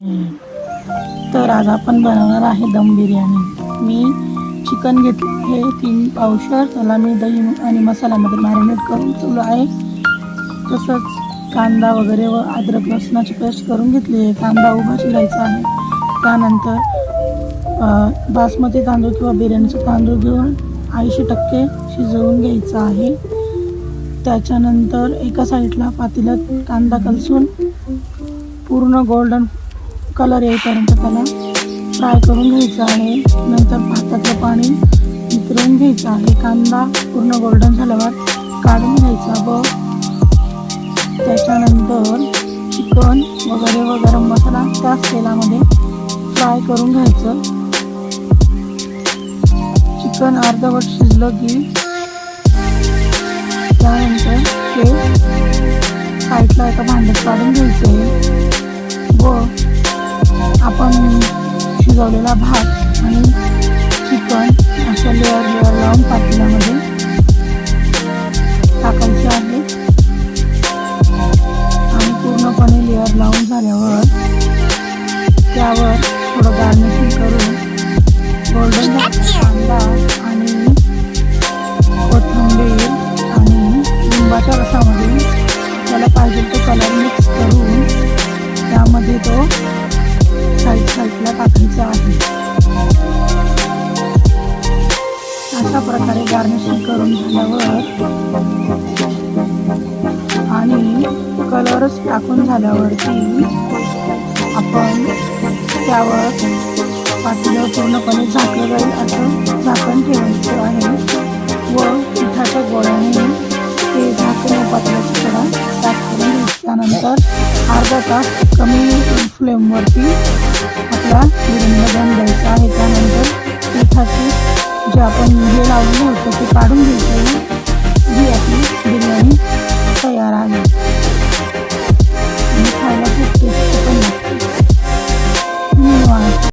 तर आज आपण बनवणार आहे दम बिर्याणी. मी चिकन घेतलं आहे तीन पावशर. त्याला मी दही आणि मसाल्यामध्ये मॅरिनेट करून ठेवलं आहे. तसंच कांदा वगैरे व अद्रक लसणाची पेस्ट करून घेतली आहे. कांदा उभा चिरायचा आहे. त्यानंतर बासमती तांदूळ किंवा बिर्याणीचा तांदूळ घेऊन ऐंशी टक्के शिजवून घ्यायचा आहे. त्याच्यानंतर एका साईडला पातेल्यात कांदा कलसून पूर्ण गोल्डन कलर येईपर्यंत त्याला फ्राय करून घ्यायचं आहे. नंतर भातातलं पाणी नितरून घ्यायचं आहे. कांदा पूर्ण गोल्डन झाल्यावर काढून घ्यायचा व त्याच्यानंतर चिकन वगैरे व गरम मसाला त्याच तेलामध्ये फ्राय करून घ्यायचं. चिकन अर्धवट शिजलं की त्यानंतर ते साईडला एका भांड्यात काढून घ्यायचं व शिजवलेला भात आणि चिकन अशा लेअर लेअर लावून पातेल्यामध्ये टाकायचे आहे. आणि पूर्णपणे लेअर लावून झाल्यावर त्यावर थोडं गार्निशिंग करून गोल्डन कांदा साईड साईडला आहे. अशा प्रकारे गार्निशिंग करून झाल्यावर आणि कलरच टाकून झाल्यावरती आपण त्यावर पातेलं पूर्णपणे झाकलं जाईल असं झाकण ठेवायचं आहे. व पिठाच्या गोळ्याने ते झाकण पातळ्याची थोडा त्यानंतर अर्धा तास कमी फ्लेमवरती आपला विरंगडण द्यायचा आहे. त्यानंतर पिठाची जे आपण हे लावलं होतं ते काढून घ्यायचं आहे. जी आपली